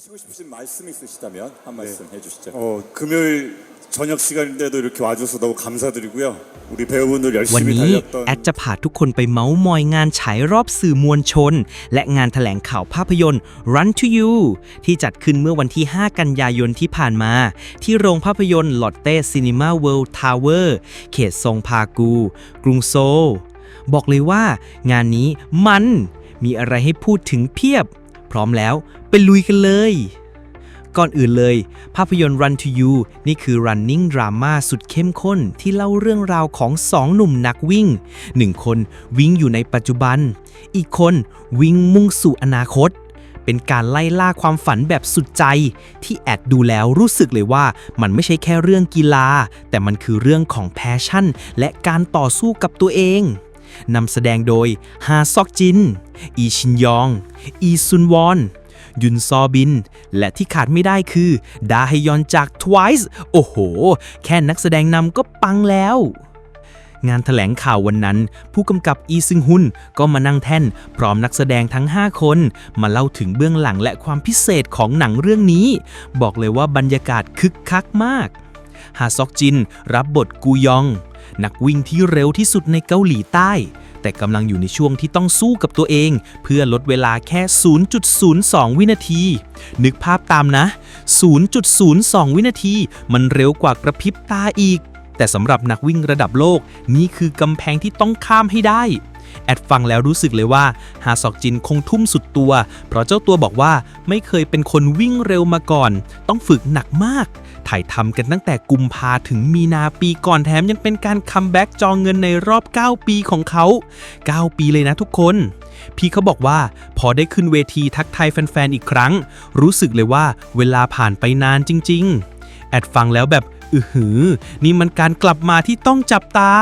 하시고 싶으신 말씀 있으시다면 한 말씀 해주시죠. 어, 금요일 저녁 시간인데도 이렇게 와줘서 너무 감사드리고요. 우리 배우분들 วัน 열심히 นี้ 달렸던 แอดจะพาทุกคนไปเมาส์มอยงานฉายรอบสื่อมวลชน และงานถแถลงข่าวภาพยนตร์ Run to You ที่จัดขึ้นเมื่อวันที่ 5 กันยายนที่ผ่านมา ที่โรงภาพยนตร์ลอตเต้ซีนีมาเวิลด์ทาวเวอร์เขตซงพากู กรุงโซล บอกเลยว่า งานนี้มันมีอะไรให้พูดถึงเพียบ พร้อมแล้วไปลุยกันเลย ก่อนอื่นเลย ภาพยนตร์ Run to You นี่คือ running drama สุดเข้มข้นที่เล่าเรื่องราวของสองหนุ่มนักวิ่ง หนึ่งคนวิ่งอยู่ในปัจจุบัน อีกคนวิ่งมุ่งสู่อนาคตเป็นการไล่ล่าความฝันแบบสุดใจ ที่แอดดูแล้วรู้สึกเลยว่ามันไม่ใช่แค่เรื่องกีฬา แต่มันคือเรื่องของแพชชั่น และการต่อสู้กับตัวเอง นำแสดงโดยฮาซอกจิน อีชินยอง อีซุนวอน ยุนซอบิน และที่ขาดไม่ได้คือ ดาฮยอนจาก Twice โอ้โห แค่นักแสดงนำก็ปังแล้ว งานถแถลงข่าววันนั้น ผู้กำกับอีซึงฮุนก็มานั่งแท่น พร้อมนักแสดงทั้ง 5 คน มาเล่าถึงเบื้องหลังและความพิเศษของหนังเรื่องนี้ บอกเลยว่าบรรยากาศคึกคักมากฮาซอกจิน รับบทกูยอง นักวิ่งที่เร็วที่สุดในเกาหลีใต้ แต่กำลังอยู่ในช่วงที่ต้องสู้กับตัวเอง เพื่อลดเวลาแค่ 0.02 วินาที นึกภาพตามนะ 0.02 วินาที มันเร็วกว่ากระพริบตาอีก แต่สำหรับนักวิ่งระดับโลก นี่คือกำแพงที่ต้องข้ามให้ได้แอดฟังแล้วรู้สึกเลยว่าฮาซอกจินคงทุ่มสุดตัว เพราะเจ้าตัวบอกว่าไม่เคยเป็นคนวิ่งเร็วมาก่อน ต้องฝึกหนักมาก ถ่ายทำกันตั้งแต่กุมภาถึงมีนาปีก่อนแถมยังเป็นการคัมแบ็กจองเงินในรอบ 9 ปีของเขา 9 ปีเลยนะทุกคน พี่เขาบอกว่าพอได้ขึ้นเวทีทักทายแฟนๆอีกครั้ง รู้สึกเลยว่าเวลาผ่านไปนานจริง ๆ แอดฟังแล้วแบบอือหือ นี่มันการกลับมาที่ต้องจับตา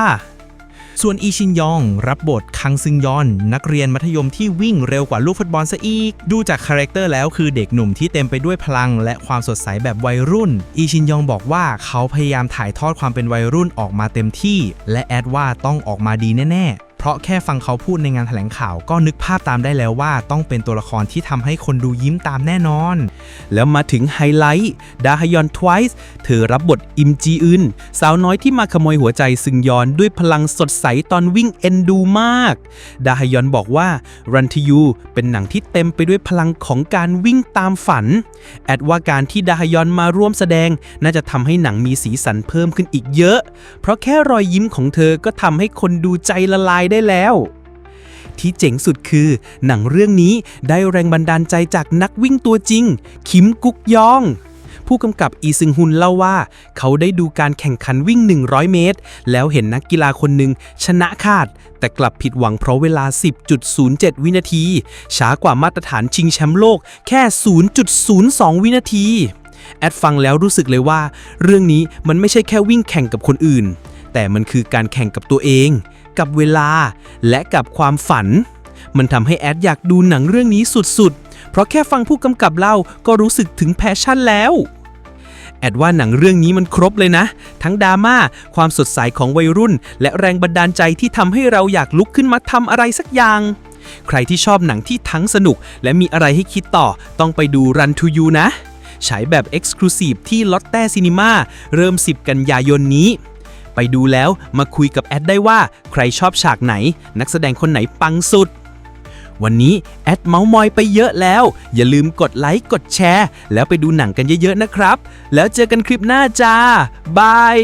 ส่วนอีชินยอง รับบทคังซึงยอน นักเรียนมัธยมที่วิ่งเร็วกว่าลูกฟุตบอลซะอีก ดูจากคาแรคเตอร์แล้วคือเด็กหนุ่มที่เต็มไปด้วยพลัง และความสดใสแบบวัยรุ่น อีชินยองบอกว่าเขาพยายามถ่ายทอดความเป็นวัยรุ่นออกมาเต็มที่ และแอดว่าต้องออกมาดีแน่ๆ เพราะแค่ฟังเขาพูดในงานแถลงข่าวก็นึกภาพตามได้แล้วว่า ต้องเป็นตัวละครที่ทำให้คนดูยิ้มตามแน่นอน แล้วมาถึงไฮไลท์ดาฮยอนทวิสเธอรับบทอิมจีอึนสาวน้อยที่มาขโมยหัวใจซึงยอนด้วยพลังสดใสตอนวิ่งเอ็นดูมาก ดาฮยอนบอกว่า Run to You เป็นหนังที่เต็มไปด้วยพลังของการวิ่งตามฝัน แอดว่าการที่ดาฮยอนมาร่วมแสดง น่าจะทำให้หนังมีสีสันเพิ่มขึ้นอีกเยอะ เพราะแค่รอยยิ้มของเธอก็ทำให้คนดูใจละลายได้แล้ว ที่เจ๋งสุดคือ หนังเรื่องนี้ได้แรงบันดาลใจจากนักวิ่งตัวจริง คิมกุกยอง ผู้กำกับอีซึงฮุนเล่าว่า เขาได้ดูการแข่งขันวิ่ง 100 เมตร แล้วเห็นนักกีฬาคนหนึ่งชนะขาด แต่กลับผิดหวังเพราะเวลา 10.07 วินาที ช้ากว่ามาตรฐานชิงแชมป์โลกแค่ 0.02 วินาทีแอดฟังแล้วรู้สึกเลยว่า เรื่องนี้มันไม่ใช่แค่วิ่งแข่งกับคนอื่น แต่มันคือการแข่งกับตัวเอง กับเวลา และกับความฝัน มันทำให้แอดอยากดูหนังเรื่องนี้สุดๆ เพราะแค่ฟังผู้กำกับเล่าก็รู้สึกถึงแพชชั่นแล้วแอดว่าหนังเรื่องนี้มันครบเลยนะ ทั้งดราม่าความสดใสของวัยรุ่น และแรงบันดาลใจที่ทำให้เราอยากลุกขึ้นมาทำอะไรสักอย่าง ใครที่ชอบหนังที่ทั้งสนุก และมีอะไรให้คิดต่อ ต้องไปดู Run to You นะ ฉายแบบ Exclusive ที่ลอตเต้ซีนีมาเริ่ม 10 กันยายนนี้ ไปดูแล้วมาคุยกับแอดได้ว่าใครชอบฉากไหน นักแสดงคนไหนปังสุด วันนี้แอดเมาส์มอยไปเยอะแล้ว อย่าลืมกดไลค์กดแชร์ แล้วไปดูหนังกันเยอะๆนะครับ แล้วเจอกันคลิปหน้าจ้าบาย